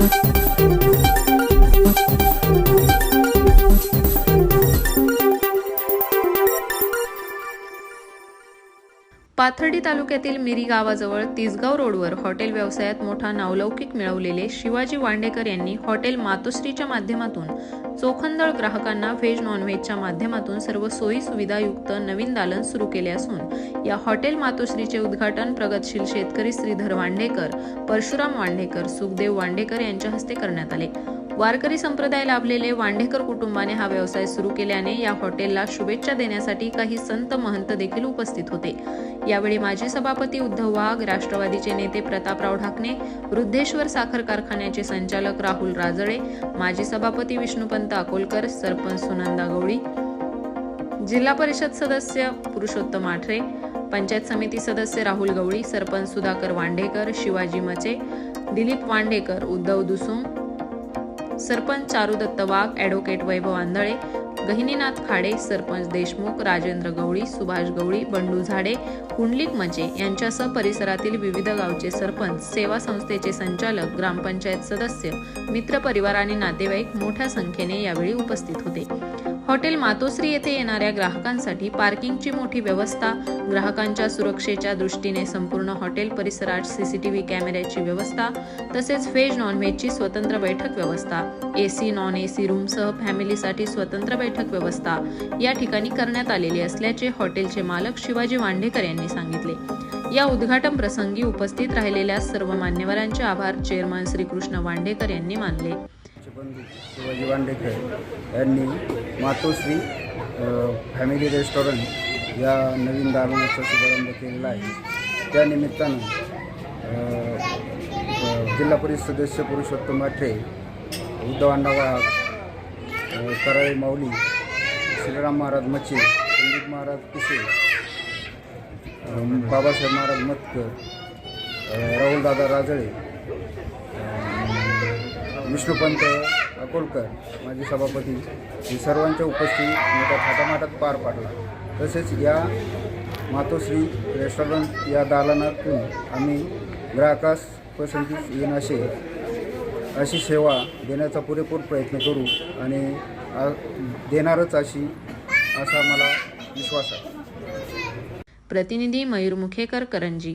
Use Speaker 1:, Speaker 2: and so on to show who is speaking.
Speaker 1: thank you Pathardi तालुक्यातील मिरी गावाजवळ तिसगाव रोडवर हॉटेल व्यवसायात मोठा नावलौकिक मिळवलेले शिवाजी वांडेकर यांनी हॉटेल मातोश्रीच्या माध्यमातून चोखंदळ ग्राहकांना व्हेज नॉनव्हेजच्या माध्यमातून सर्व सोयी सुविधायुक्त नवीन दालन सुरू केले असून या हॉटेल मातोश्रीचे उद्घाटन प्रगतशील शेतकरी श्रीधर वांडेकर परशुराम वांडेकर सुखदेव वांडेकर यांच्या हस्ते करण्यात आले. वारकरी संप्रदाय लाभलेले वांढेकर कुटुंबाने हा व्यवसाय सुरू केल्याने या हॉटेलला शुभेच्छा देण्यासाठी काही संत महंत देखील उपस्थित होते. यावेळी माजी सभापती उद्धव वाघ राष्ट्रवादीचे नेते प्रतापराव ढाकणे वृद्धेश्वर साखर कारखान्याचे संचालक राहुल राजळे माजी सभापती विष्णुपंत अकोलकर सरपंच सुनंदा गवळी जिल्हा परिषद सदस्य पुरुषोत्तम आठरे पंचायत समिती सदस्य राहुल गवळी सरपंच सुधाकर वांडेकर शिवाजी मचे दिलीप वांडेकर उद्धव दुसुम सरपंच चारुदत्त वाघ ॲडव्होकेट वैभव आंधळे गहिनीनाथ खाडे सरपंच देशमुख राजेंद्र गवळी सुभाष गवळी बंडू झाडे कुंडलिक मजे यांच्यासह परिसरातील विविध गावचे सरपंच सेवा संस्थेचे संचालक ग्रामपंचायत सदस्य मित्रपरिवार आणि नातेवाईक मोठ्या संख्येने यावेळी उपस्थित होते. हॉटेल मातोश्री येथे येणाऱ्या ग्राहकांसाठी पार्किंगची मोठी व्यवस्था ग्राहकांच्या सुरक्षेच्या दृष्टीने संपूर्ण हॉटेल परिसरात सीसीटीव्ही कॅमेऱ्याची व्यवस्था तसेच व्हेज नॉनव्हेजची स्वतंत्र बैठक व्यवस्था एसी नॉन एसी रूमसह फॅमिलीसाठी स्वतंत्र बैठक व्यवस्था या ठिकाणी करण्यात आलेली असल्याचे हॉटेलचे मालक शिवाजी वांढेकर यांनी सांगितले. या उद्घाटन प्रसंगी उपस्थित राहिलेल्या सर्व मान्यवरांचे आभार. चेअरमन श्रीकृष्ण वांढेकर यांनी मानले.
Speaker 2: आमचे बंधू शिवाजी वांडेकर यांनी मातोश्री फॅमिली रेस्टॉरंट या नवीन दालनाचा शुभारंभ केलेला आहे. त्यानिमित्तानं जिल्हा परिषद सदस्य पुरुषोत्तम आठरे उद्धव वाघ कराळे माऊली श्रीराम महाराज मच्छी संदीप महाराज पिसे बाबासाहेब महाराज मतकर राहुलदादा राजळे विष्णुपंत अकोलकर माजी सभापती हे सर्वांच्या उपस्थिती मोठ्या थाटामाटात पार पाडला. तसेच या मातोश्री रेस्टॉरंट या दालनातून आम्ही ग्राहकास पसंतीस येईन असे अशी सेवा देण्याचा पुरेपूर प्रयत्न करू आणि देणारच अशी असा मला विश्वास आहे.
Speaker 1: प्रतिनिधी मयूर मुखेकर करंजी.